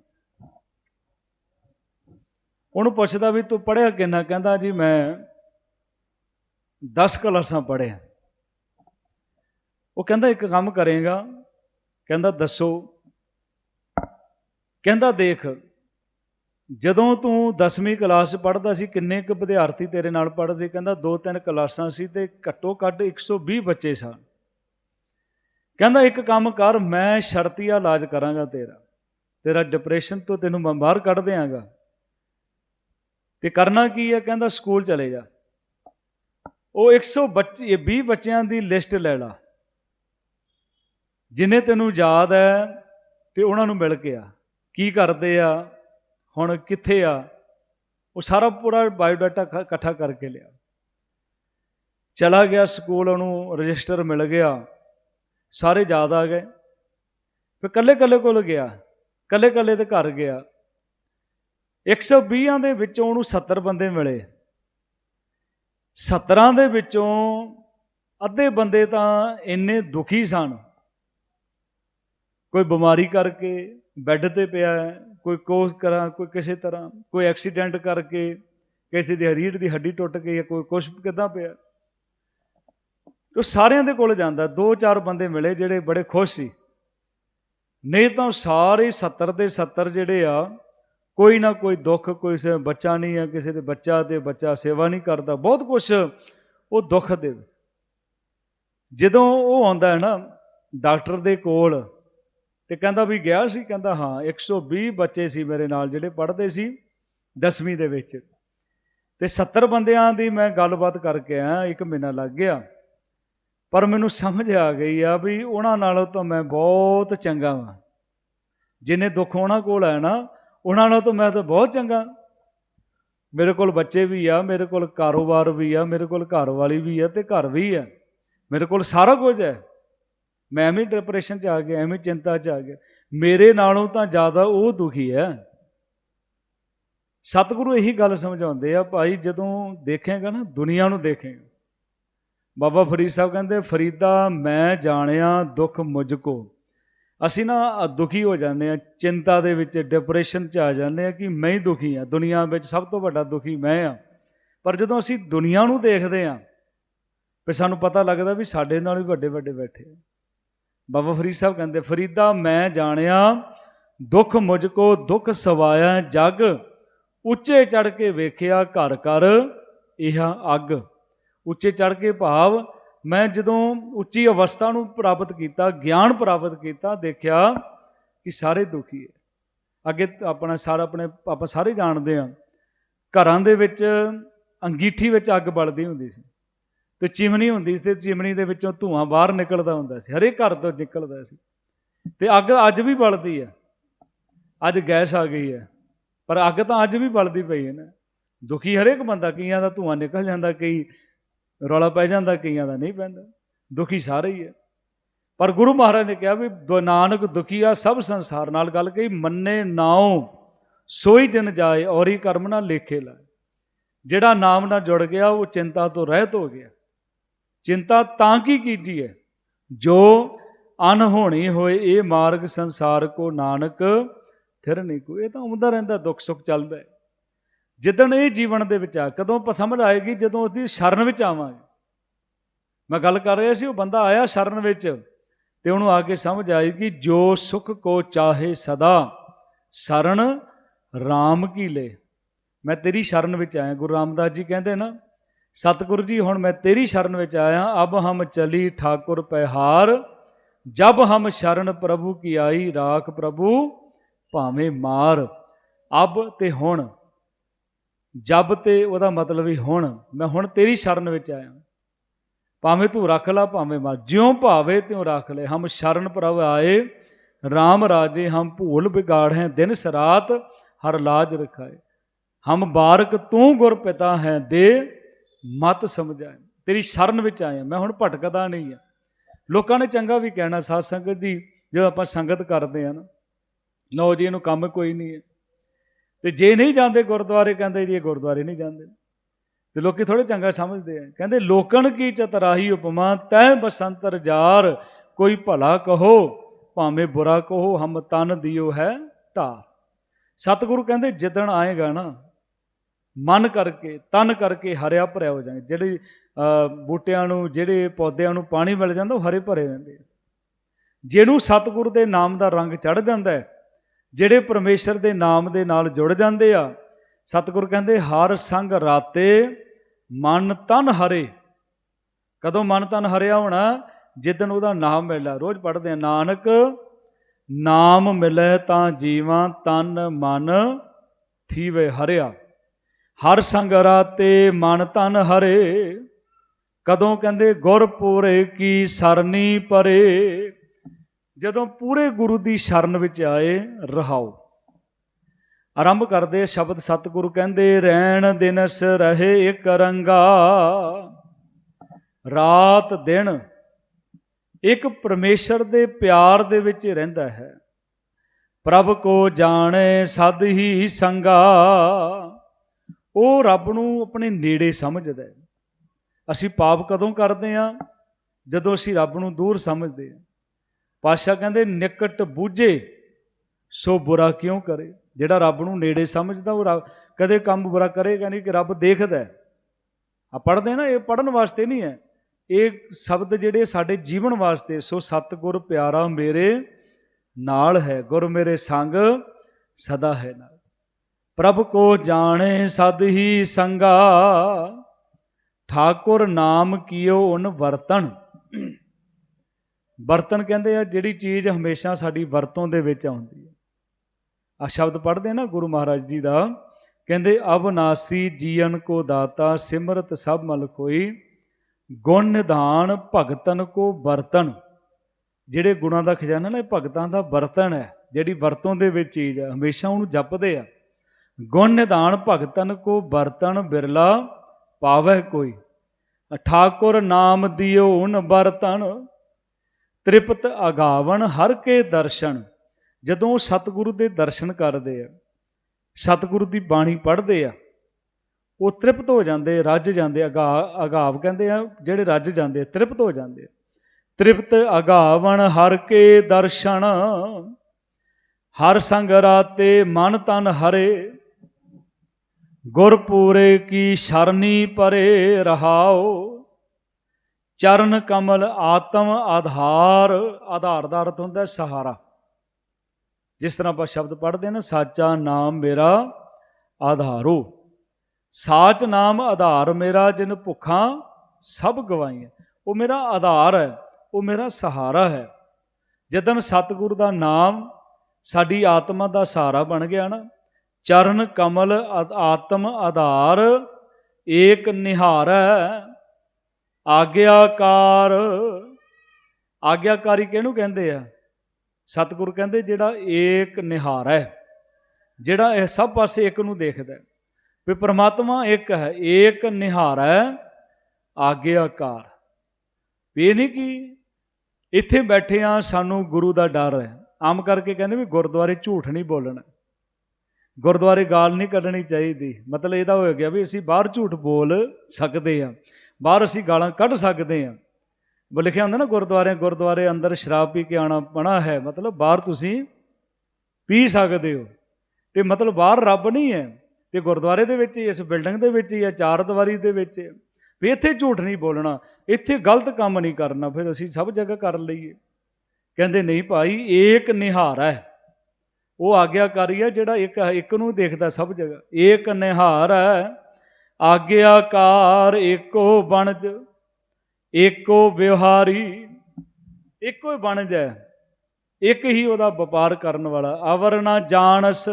ਉਹਨੂੰ ਪੁੱਛਦਾ ਵੀ, ਤੂੰ ਪੜ੍ਹਿਆ ਕਿੰਨਾ? ਕਹਿੰਦਾ, ਜੀ, ਮੈਂ 10 ਕਲਾਸਾਂ ਪੜ੍ਹਿਆ। ਉਹ ਕਹਿੰਦਾ, ਇੱਕ ਕੰਮ ਕਰੇਗਾ। ਕਹਿੰਦਾ, ਦੱਸੋ। ਕਹਿੰਦਾ ਦੇਖ, ਜਦੋਂ ਤੂੰ 10ਵੀਂ ਕਲਾਸ 'ਚ ਪੜ੍ਹਦਾ ਸੀ, ਕਿੰਨੇ ਕੁ ਵਿਦਿਆਰਥੀ ਤੇਰੇ ਨਾਲ ਪੜ੍ਹਦੇ? ਕਹਿੰਦਾ ਦੋ ਤਿੰਨ ਕਲਾਸਾਂ ਸੀ ਤੇ ਘੱਟੋ ਘੱਟ 120 ਬੱਚੇ ਸਨ। ਕਹਿੰਦਾ ਇੱਕ ਕੰਮ ਕਰ, ਮੈਂ ਸ਼ਰਤੀਆ ਇਲਾਜ ਕਰਾਂਗਾ ਤੇਰਾ। ਤੇਰਾ ਡਿਪਰੈਸ਼ਨ ਤੋਂ ਤੈਨੂੰ ਮੈਂ ਬਾਹਰ ਕੱਢ ਦਿਆਂਗਾ। ਤੇ ਕਰਨਾ ਕੀ ਹੈ ਕਹਿੰਦਾ ਸਕੂਲ ਚਲੇ ਜਾ। ਉਹ 100 ਬੱਚੇ 20 ਬੱਚਿਆਂ ਦੀ ਲਿਸਟ ਲੈ ਲਾ। ਜਿਨੇ ਤੈਨੂੰ ਯਾਦ ਹੈ ਤੇ ਉਹਨਾਂ ਨੂੰ ਮਿਲ ਕੇ ਆ। ਕੀ ਕਰਦੇ ਆ, ਹੁਣ ਕਿੱਥੇ ਆ, ਉਹ ਸਾਰਾ ਪੂਰਾ ਬਾਇਓਡਾਟਾ ਇਕੱਠਾ ਕਰਕੇ ਲਿਆ। ਚਲਾ ਗਿਆ ਸਕੂਲ, ਉਹਨੂੰ ਰਜਿਸਟਰ ਮਿਲ ਗਿਆ, ਸਾਰੇ ਯਾਦ ਆ ਗਏ। ਫਿਰ ਕੱਲੇ ਕੱਲੇ ਕੋਲ ਗਿਆ ਕੱਲੇ ਕੱਲੇ ਦੇ ਘਰ ਗਿਆ। 120 ਦੇ ਵਿੱਚੋਂ ਉਹਨੂੰ 70 ਬੰਦੇ ਮਿਲੇ। 70 ਦੇ ਵਿੱਚੋਂ ਅੱਧੇ ਬੰਦੇ ਤਾਂ ਇੰਨੇ ਦੁਖੀ ਸਨ। ਕੋਈ ਬਿਮਾਰੀ ਕਰਕੇ ਬੈੱਡ ਤੇ ਪਿਆ ਹੈ, ਕੋਈ ਕੋਸ ਕਰਾਂ, ਕੋਈ ਕਿਸੇ ਤਰ੍ਹਾਂ, ਕੋਈ ਐਕਸੀਡੈਂਟ ਕਰਕੇ ਕਿਸੇ ਦੀ ਹਰੀੜ ਦੀ ਹੱਡੀ ਟੁੱਟ ਗਈ ਹੈ ਕੋਈ ਕੁਛ ਕਿੱਦਾਂ ਪਿਆ? ਤੋ ਸਾਰਿਆਂ ਦੇ ਕੋਲ ਜਾਂਦਾ, ਦੋ ਚਾਰ ਬੰਦੇ ਮਿਲੇ ਜਿਹੜੇ ਬੜੇ ਖੁਸ਼ ਸੀ। ਨਹੀਂ ਤਾਂ ਸਾਰੇ 70 ਦੇ 70 ਜਿਹੜੇ ਆ, ਕੋਈ ਨਾ ਕੋਈ ਦੁੱਖ, ਕੋਈ ਸੇ ਬੱਚਾ ਨਹੀਂ ਆ, ਕਿਸੇ ਦੇ ਬੱਚਾ ਤੇ ਬੱਚਾ ਸੇਵਾ ਨਹੀਂ ਕਰਦਾ, ਬਹੁਤ ਕੁਛ ਉਹ ਦੁੱਖ ਦੇ ਜਦੋਂ ਉਹ ਆਉਂਦਾ ਹੈ ਨਾ, ਡਾਕਟਰ ਦੇ ਕੋਲ ਤੇ ਕਹਿੰਦਾ ਵੀ ਗਿਆ ਸੀ, ਕਹਿੰਦਾ ਹਾਂ 120 ਬੱਚੇ ਸੀ ਮੇਰੇ ਨਾਲ ਜਿਹੜੇ ਪੜ੍ਹਦੇ ਸੀ 10ਵੀਂ ਦੇ ਵਿੱਚ। ਤੇ 70 ਬੰਦਿਆਂ ਦੀ ਮੈਂ ਗੱਲਬਾਤ ਕਰਕੇ ਆਇਆ, ਇੱਕ ਮਹੀਨਾ ਲੱਗ ਗਿਆ। ਪਰ ਮੈਨੂੰ ਸਮਝ ਆ ਗਈ ਆ ਵੀ ਉਹਨਾਂ ਨਾਲੋਂ ਤਾਂ ਮੈਂ ਬਹੁਤ ਚੰਗਾ ਵਾਂ। ਜਿਨੇ ਦੁੱਖ ਉਹਨਾਂ ਕੋਲ ਹੈ ਨਾ, ਉਹਨਾਂ ਨਾਲੋਂ ਤਾਂ ਮੈਂ ਤਾਂ ਬਹੁਤ ਚੰਗਾ। ਮੇਰੇ ਕੋਲ ਬੱਚੇ ਵੀ ਆ, ਮੇਰੇ ਕੋਲ ਕਾਰੋਬਾਰ ਵੀ ਆ, ਮੇਰੇ ਕੋਲ ਘਰ ਵਾਲੀ ਵੀ ਆ ਤੇ ਘਰ ਵੀ ਆ। ਮੇਰੇ ਕੋਲ ਸਾਰਾ ਕੁਝ ਹੈ। ਮੈਂ ਐਵੇਂ ਡਿਪਰੈਸ਼ਨ 'ਚ ਆ ਗਿਆ, ਐਵੇਂ ਚਿੰਤਾ 'ਚ ਆ ਗਿਆ। ਮੇਰੇ ਨਾਲੋਂ ਤਾਂ ਜ਼ਿਆਦਾ ਉਹ ਦੁਖੀ ਹੈ। ਸਤਿਗੁਰੂ ਇਹੀ ਗੱਲ ਸਮਝਾਉਂਦੇ ਆ, ਭਾਈ ਜਦੋਂ ਦੇਖੇਗਾ ਨਾ, ਦੁਨੀਆ ਨੂੰ ਦੇਖੇਗਾ। ਬਾਬਾ ਫਰੀਦ ਸਾਹਿਬ ਕਹਿੰਦੇ, ਫਰੀਦਾ ਮੈਂ ਜਾਣਿਆ, ਦੁੱਖ ਮੁਝ ਕੋ। ਅਸੀਂ ਨਾ ਦੁਖੀ ਹੋ ਜਾਂਦੇ ਆ, ਚਿੰਤਾ ਦੇ ਵਿੱਚ ਡਿਪਰੈਸ਼ਨ 'ਚ ਆ ਜਾਂਦੇ ਆ ਕਿ ਮੈਂ ਹੀ ਦੁਖੀ ਆ, ਦੁਨੀਆ ਵਿੱਚ ਸਭ ਤੋਂ ਵੱਡਾ ਦੁਖੀ ਮੈਂ ਆ। ਪਰ ਜਦੋਂ ਅਸੀਂ ਦੁਨੀਆ ਨੂੰ ਦੇਖਦੇ ਆ, ਫਿਰ ਸਾਨੂੰ ਪਤਾ ਲੱਗਦਾ ਵੀ ਸਾਡੇ ਨਾਲ ਵੀ ਵੱਡੇ ਵੱਡੇ ਬੈਠੇ ਆ। ਬਾਬਾ ਫਰੀਦ ਸਾਹਿਬ ਕਹਿੰਦੇ, ਫਰੀਦਾ, ਮੈਂ ਜਾਣਿਆ, ਦੁੱਖ ਮੁਝ ਕੋ ਦੁੱਖ ਸਵਾਇਆ ਜਗ, ਉੱਚੇ ਚੜ ਕੇ ਵੇਖਿਆ ਘਰ ਘਰ ਇਹ ਅੱਗ। ਉੱਚੇ ਚੜ ਕੇ ਭਾਵ, ਮੈਂ ਜਦੋਂ ਉੱਚੀ ਅਵਸਥਾ ਨੂੰ ਪ੍ਰਾਪਤ ਕੀਤਾ, ਗਿਆਨ ਪ੍ਰਾਪਤ ਕੀਤਾ, ਦੇਖਿਆ ਕਿ ਸਾਰੇ ਦੁਖੀ ਹੈ। ਅੱਗੇ ਆਪਣਾ ਸਾਰਾ ਆਪਣੇ, ਆਪਾਂ ਸਾਰੇ ਜਾਣਦੇ ਆ ਘਰਾਂ ਦੇ ਵਿੱਚ ਅੰਗੀਠੀ ਵਿੱਚ ਅੱਗ ਬਲਦੀ ਹੁੰਦੀ ਸੀ। ਤੇ ਚਿਮਨੀ ਹੁੰਦੀ ਸੀ, ਤੇ ਚਿਮਨੀ ਦੇ ਵਿੱਚੋਂ ਧੂਆਂ ਬਾਹਰ ਨਿਕਲਦਾ ਹੁੰਦਾ ਸੀ, ਹਰੇਕ ਘਰ ਤੋਂ ਨਿਕਲਦਾ ਸੀ। ਤੇ ਅੱਗ ਅੱਜ ਵੀ ਬਲਦੀ ਹੈ। ਅੱਜ ਗੈਸ ਆ ਗਈ ਹੈ। ਪਰ ਅੱਗ ਤਾਂ ਅੱਜ ਵੀ ਬਲਦੀ ਪਈ ਹੈ ਨਾ। ਦੁਖੀ ਹਰੇਕ ਬੰਦਾ, ਕਈਆਂ ਦਾ ਧੂਆਂ ਨਿਕਲ ਜਾਂਦਾ, ਕਈ ਰੌਲਾ ਪੈ ਜਾਂਦਾ, ਕਈਆਂ ਦਾ ਨਹੀਂ ਪੈਂਦਾ। ਦੁਖੀ ਸਾਰੇ ਹੀ ਹੈ। ਪਰ ਗੁਰੂ ਮਹਾਰਾਜ ਨੇ ਕਿਹਾ ਵੀ ਦੁ- ਨਾਨਕ ਦੁਖੀਆ ਸਭ ਸੰਸਾਰ ਨਾਲ ਗੱਲ ਕਹੀ, ਮੰਨੇ ਨਾਉ, ਸੋਈ ਦਿਨ ਜਾਏ, ਔਰੀ ਕਰਮ ਨਾ ਲੇਖੇ ਲਾਏ। ਜਿਹੜਾ ਨਾਮ ਨਾਲ ਜੁੜ ਗਿਆ, ਉਹ ਚਿੰਤਾ ਤੋਂ ਰਹਿਤ ਹੋ ਗਿਆ। ਚਿੰਤਾ ਤਾਂ ਕੀ ਕੀਤੀ ਹੈ? ਜੋ ਅਨਹੋਣੀ ਹੋਏ, ਇਹ ਮਾਰਗ ਸੰਸਾਰ ਕੋ ਨਾਨਕ ਥਿਰ ਨਹੀਂ ਕੋ। ਇਹ ਤਾਂ ਆਉਂਦਾ ਰਹਿੰਦਾ, ਦੁੱਖ ਸੁੱਖ ਚੱਲਦਾ ਹੈ। ਜਿੱਦਣ ਇਹ ਜੀਵਨ ਦੇ ਵਿੱਚ ਆ, ਕਦੋਂ ਪ- ਸਮਝ ਆਏਗੀ? ਜਦੋਂ ਉਹਦੀ ਸ਼ਰਨ ਵਿੱਚ ਆਵਾਂਗੇ। ਮੈਂ ਗੱਲ ਕਰ ਰਿਹਾ ਸੀ, ਉਹ ਬੰਦਾ ਆਇਆ ਸ਼ਰਨ ਵਿੱਚ ਤੇ ਉਹਨੂੰ ਆ ਕੇ ਸਮਝ ਆਏਗੀ ਜੋ ਸੁਖ ਕੋ ਚਾਹੇ ਸਦਾ, ਸ਼ਰਨ RAM ਕੀ ਲੈ। ਮੈਂ ਤੇਰੀ ਸ਼ਰਨ ਵਿੱਚ ਆਇਆ, ਗੁਰੂ ਰਾਮਦਾਸ ਜੀ ਕਹਿੰਦੇ ਨਾ ਸਤਿਗੁਰੂ ਜੀ, ਹੁਣ ਮੈਂ ਤੇਰੀ ਸ਼ਰਨ ਵਿੱਚ ਆਇਆ। ਅਬ ਹਮ ਚਲੀ ਠਾਕੁਰ ਪਹਿਹਾਰ ਜਬ ਹਮ ਸ਼ਰਨ ਪ੍ਰਭੂ ਕੀ ਆਈ ਰਾਖ ਪ੍ਰਭੂ ਭਾਵੇਂ ਮਾਰ। ਅਬ ਤੇ ਹੁਣ, ਜਬ ਤੇ ਉਹਦਾ ਮਤਲਬ ਹੀ ਹੁਣ, ਮੈਂ ਹੁਣ ਤੇਰੀ ਸ਼ਰਨ ਵਿੱਚ ਆਇਆ। ਭਾਵੇਂ ਤੂੰ ਰੱਖ ਲਾ, ਭਾਵੇਂ ਮਾਰ। ਜਿਉਂ ਭਾਵੇ ਤਿਉਂ ਰੱਖ ਲੈ। ਹਮ ਸ਼ਰਨ ਪ੍ਰਭ ਆਏ RAM ਰਾਜੇ ਹਮ ਭੂਲ ਬਿਗਾੜ ਹੈ ਦਿਨ ਸਰਾਤ ਹਰ ਲਾਜ ਰਖਾਏ। ਹਮ ਬਾਰਕ ਤੂੰ ਗੁਰ ਪਿਤਾ ਹੈ ਦੇ ਮਤ ਸਮਝ ਆਇਆ ਤੇਰੀ ਸ਼ਰਨ ਵਿੱਚ ਆਇਆ ਮੈਂ ਹੁਣ ਭਟਕਦਾ ਨਹੀਂ ਆ। ਲੋਕਾਂ ਨੇ ਚੰਗਾ ਵੀ ਕਹਿਣਾ, ਸਾਧ ਸੰਗਤ ਜੀ, ਜਦੋਂ ਆਪਾਂ ਸੰਗਤ ਕਰਦੇ ਆ ਨਾ, ਲਓ ਜੀ, ਇਹਨੂੰ ਕੰਮ ਕੋਈ ਨਹੀਂ ਹੈ। ਤੇ ਜੇ ਨਹੀਂ ਜਾਂਦੇ ਗੁਰਦੁਆਰੇ, ਕਹਿੰਦੇ ਜੀ ਇਹ ਗੁਰਦੁਆਰੇ ਨਹੀਂ ਜਾਂਦੇ। ਤੇ ਲੋਕੀ ਥੋੜੇ ਚੰਗਾ ਸਮਝਦੇ ਆ। ਕਹਿੰਦੇ, ਲੋਕਣ ਕੀ ਚਤਰਾਹੀ ਉਪਮਾ ਤੈ ਬਸੰਤਰ ਜਾਰ ਕੋਈ ਭਲਾ ਕਹੋ, ਭਾਵੇਂ ਬੁਰਾ ਕਹੋ, ਹਮ ਤਨ ਦਿਓ ਹੈ ਢਾਰ। ਸਤਿਗੁਰੂ ਕਹਿੰਦੇ, ਜਿੱਦਣ ਆਏਗਾ ਨਾ ਮਨ ਕਰਕੇ, ਤਨ ਕਰਕੇ ਹਰਿਆ ਭਰਿਆ ਹੋ ਜਾਏ ਜਿਹੜੇ ਬੂਟਿਆਂ ਨੂੰ, ਜਿਹੜੇ ਪੌਦਿਆਂ ਨੂੰ ਪਾਣੀ ਮਿਲ ਜਾਂਦਾ, ਉਹ ਹਰੇ ਭਰੇ ਰਹਿੰਦੇ ਆ। ਜਿਹਨੂੰ ਸਤਿਗੁਰ ਦੇ ਨਾਮ ਦਾ ਰੰਗ ਚੜ ਜਾਂਦਾ ਹੈ, ਜਿਹੜੇ ਪਰਮੇਸ਼ਰ ਦੇ ਨਾਮ ਦੇ ਨਾਲ ਜੁੜ ਜਾਂਦੇ ਆ, ਸਤਿਗੁਰ ਕਹਿੰਦੇ, ਹਰ ਸੰਗ ਰਾਤੇ ਮਨ ਤਨ ਹਰੇ। ਕਦੋਂ ਮਨ ਤਨ ਹਰਿਆ ਹੋਣਾ? ਜਿੱਦਣ ਉਹਦਾ ਨਾਮ ਮਿਲਦਾ। ਰੋਜ਼ ਪੜ੍ਹਦੇ ਆ ਨਾਨਕ, ਨਾਮ ਮਿਲੇ ਤਾਂ ਜੀਵਾਂ ਤਨ ਮਨ ਥੀਵੇ ਹਰਿਆ। ਹਰ ਸੰਗ ਰਾਤੇ ਮਨ ਤਨ ਹਰੇ। ਕਦੋਂ ਕਹਿੰਦੇ ਗੁਰਪੁਰੇ ਕੀ ਸਰਨੀ ਪਰੇ। ਜਦੋਂ ਪੂਰੇ ਗੁਰੂ ਦੀ ਸ਼ਰਨ ਵਿੱਚ ਆਏ, ਰਹਾਓ। ਆਰੰਭ ਕਰਦੇ ਸ਼ਬਦ ਸਤਿਗੁਰੂ ਕਹਿੰਦੇ, ਰਹਿਣ ਦਿਨਸ ਰਹੇ ਇੱਕ ਰੰਗਾ। ਰਾਤ ਦਿਨ ਇੱਕ ਪਰਮੇਸ਼ਰ ਦੇ ਪਿਆਰ ਦੇ ਵਿੱਚ ਰਹਿੰਦਾ ਹੈ। ਪ੍ਰਭ ਕੋ ਜਾਣੇ ਸਦ ਹੀ ਸੰਗਾ। ਉਹ ਰੱਬ ਨੂੰ ਆਪਣੇ ਨੇੜੇ ਸਮਝਦਾ ਹੈ। ਅਸੀਂ ਪਾਪ ਕਦੋਂ ਕਰਦੇ ਆ ਜਦੋਂ ਅਸੀਂ ਰੱਬ ਨੂੰ ਦੂਰ ਸਮਝਦੇ ਆ ਪਾਤਸ਼ਾਹ ਕਹਿੰਦੇ, ਨਿਕਟ ਬੂਝੇ, ਸੋ ਬੁਰਾ ਕਿਉਂ ਕਰੇ? ਜਿਹੜਾ ਰੱਬ ਨੂੰ ਨੇੜੇ ਸਮਝਦਾ, ਉਹ ਰੱਬ- ਕਦੇ ਕੰਮ ਬੁਰਾ ਕਰੇਗਾ ਨਹੀਂ ਕਿ ਰੱਬ ਦੇਖਦਾ ਹੈ। ਆ ਪੜ੍ਹਦੇ ਨਾ, ਇਹ ਪੜਨ ਵਾਸਤੇ ਨਹੀਂ ਹੈ। ਇਹ ਸ਼ਬਦ ਜਿਹੜੇ ਸਾਡੇ ਜੀਵਨ ਵਾਸਤੇ, ਸੋ ਸਤਿਗੁਰ ਪਿਆਰਾ ਮੇਰੇ ਨਾਲ ਹੈ, ਗੁਰ ਮੇਰੇ ਸੰਗ ਸਦਾ ਹੈ ਨਾਲ। ਪ੍ਰਭ ਕੋ ਜਾਣੇ ਸਦ ਹੀ ਸੰਗਾ। ਠਾਕੁਰ ਨਾਮ ਕੀਓ ਉਨ ਵਰਤਨ। ਵਰਤਨ ਕਹਿੰਦੇ ਆ, ਜਿਹੜੀ ਚੀਜ਼ ਹਮੇਸ਼ਾ ਸਾਡੀ ਵਰਤੋਂ ਦੇ ਵਿੱਚ ਆਉਂਦੀ ਹੈ। ਆ ਸ਼ਬਦ ਪੜ੍ਹਦੇ ਨਾ ਗੁਰੂ ਮਹਾਰਾਜ ਜੀ ਦਾ। ਕਹਿੰਦੇ ਅਵਨਾਸੀ ਜੀਵਨ ਕੋ ਦਾਤਾ ਸਿਮਰਤ ਸਭ ਮਲ ਕੋਈ ਗੁਣ ਨਿਧਾਨ ਭਗਤਨ ਕੋ ਵਰਤਨ। ਜਿਹੜੇ ਗੁਣਾਂ ਦਾ ਖਜ਼ਾਨਾ ਨਾ, ਇਹ ਭਗਤਾਂ ਦਾ ਵਰਤਨ ਹੈ। ਜਿਹੜੀ ਵਰਤੋਂ ਦੇ ਵਿੱਚ ਚੀਜ਼ ਹੈ, ਹਮੇਸ਼ਾ ਉਹਨੂੰ ਜਪਦੇ ਆ। ਗੁਣ ਨਿਧਾਨ ਭਗਤਨ ਕੋ ਵਰਤਨ ਬਿਰਲਾ ਪਾਵੈ ਕੋਈ। ਠਾਕੁਰ ਨਾਮ ਦਿਓ ਉਨ ਵਰਤਨ, ਤ੍ਰਿਪਤ ਅਗਾਵਨ ਹਰ ਕੇ ਦਰਸ਼ਨ। ਜਦੋਂ ਉਹ ਸਤਿਗੁਰੂ ਦੇ ਦਰਸ਼ਨ ਕਰਦੇ ਆ, ਸਤਿਗੁਰੂ ਦੀ ਬਾਣੀ ਪੜ੍ਹਦੇ ਆ, ਉਹ ਤ੍ਰਿਪਤ ਹੋ ਜਾਂਦੇ, ਰੱਜ ਜਾਂਦੇ, ਅਗਾ, ਅਗਾਵ ਕਹਿੰਦੇ ਆ, ਜਿਹੜੇ ਰੱਜ ਜਾਂਦੇ ਤ੍ਰਿਪਤ ਹੋ ਜਾਂਦੇ ਆ। ਤ੍ਰਿਪਤ ਅਗਾਵਨ ਹਰ ਕੇ ਦਰਸ਼ਨ, ਹਰ ਸੰਗ ਰਾਤੇ ਮਨ ਤਨ ਹਰੇ। ਗੁਰਪੂਰੇ ਕੀ ਸ਼ਰਨੀ ਪਰੇ ਰਹਾਓ? ਚਰਨ ਕਮਲ ਆਤਮ ਆਧਾਰ ਆਧਾਰ ਦਾ ਅਰਥ ਹੁੰਦਾ ਸਹਾਰਾ। ਜਿਸ ਤਰ੍ਹਾਂ ਆਪਾਂ ਸ਼ਬਦ ਪੜ੍ਹਦੇ ਹਾਂ ਨਾ, ਸਾਚਾ ਨਾਮ ਮੇਰਾ ਆਧਾਰੋ। ਸਾਚ ਨਾਮ ਆਧਾਰ ਮੇਰਾ, ਜਿਨ ਭੁੱਖਾਂ ਸਭ ਗਵਾਈਆਂ ਉਹ ਮੇਰਾ ਆਧਾਰ ਹੈ, ਉਹ ਮੇਰਾ ਸਹਾਰਾ ਹੈ। ਜਦੋਂ ਸਤਿਗੁਰੂ ਦਾ ਨਾਮ ਸਾਡੀ ਆਤਮਾ ਦਾ ਸਹਾਰਾ ਬਣ ਗਿਆ ਨਾ ਚਰਨ ਕਮਲ ਆਦ- ਆਤਮ ਆਧਾਰ, ਏਕ ਨਿਹਾਰੈ, ਆਗਿਆਕਾਰ। ਆਗਿਆਕਾਰੀ ਕਿਹਨੂੰ ਕਹਿੰਦੇ ਆ? ਸਤਿਗੁਰ ਕਹਿੰਦੇ ਜਿਹੜਾ ਏਕ ਨਿਹਾਰ ਹੈ ਜਿਹੜਾ ਇਹ ਸਭ ਪਾਸੇ ਇੱਕ ਨੂੰ ਦੇਖਦਾ ਵੀ ਪ੍ਰਮਾਤਮਾ ਇੱਕ ਹੈ, ਏਕ ਨਿਹਾਰ ਹੈ ਆਗਿਆਕਾਰ। ਵੀ ਇਹ ਨਹੀਂ ਕਿ ਇੱਥੇ ਬੈਠੇ ਆ, ਸਾਨੂੰ ਗੁਰੂ ਦਾ ਡਰ ਹੈ। ਆਮ ਕਰਕੇ ਕਹਿੰਦੇ ਵੀ ਗੁਰਦੁਆਰੇ ਝੂਠ ਨਹੀਂ ਬੋਲਣਾ। ਗੁਰਦੁਆਰੇ ਗਾਲ ਨਹੀਂ ਕੱਢਣੀ ਚਾਹੀਦੀ। ਮਤਲਬ ਇਹਦਾ ਹੋ ਗਿਆ ਵੀ ਅਸੀਂ ਬਾਹਰ ਝੂਠ ਬੋਲ ਸਕਦੇ ਆ ਬਾਹਰ ਅਸੀਂ ਗਾਲਾਂ ਕੱਢ ਸਕਦੇ ਆ ਉਹ ਲਿਖਿਆ ਹੁੰਦਾ ਨਾ ਗੁਰਦੁਆਰੇ ਗੁਰਦੁਆਰੇ ਅੰਦਰ ਸ਼ਰਾਬ ਪੀ ਕੇ ਆਣਾ ਪਣਾ ਹੈ। ਮਤਲਬ ਬਾਹਰ ਤੁਸੀਂ ਪੀ ਸਕਦੇ ਹੋ। ਤੇ ਮਤਲਬ ਬਾਹਰ ਰੱਬ ਨਹੀਂ ਹੈ। ਤੇ ਗੁਰਦੁਆਰੇ ਦੇ ਵਿੱਚ ਇਸ ਬਿਲਡਿੰਗ ਦੇ ਵਿੱਚ ਹੀ ਆ ਚਾਰ ਦੀਵਾਰੀ ਦੇ ਵਿੱਚ ਵੀ ਇੱਥੇ ਝੂਠ ਨਹੀਂ ਬੋਲਣਾ, ਇੱਥੇ ਗਲਤ ਕੰਮ ਨਹੀਂ ਕਰਨਾ। ਫਿਰ ਅਸੀਂ ਸਭ ਜਗ੍ਹਾ ਕਰ ਲਈਏ। ਕਹਿੰਦੇ, ਨਹੀਂ ਭਾਈ, ਏਕ ਨਿਹਾਰ ਹੈ। ਉਹ ਆਗਿਆਕਾਰੀ ਹੈ ਜਿਹੜਾ ਇੱਕ ਇੱਕ ਨੂੰ ਦੇਖਦਾ ਸਭ ਜਗ੍ਹਾ। ਏਕ ਨਿਹਾਰ ਹੈ, ਆਗਿਆਕਾਰ ਏਕੋ ਬਣਜ, ਏਕੋ ਵਿਵਹਾਰੀ ਇੱਕੋ ਹੀ ਬਣਜ ਹੈ। ਇੱਕ ਹੀ ਉਹਦਾ ਵਪਾਰ ਕਰਨ ਵਾਲਾ। ਅਵਰ ਨਾ ਜਾਣਸ,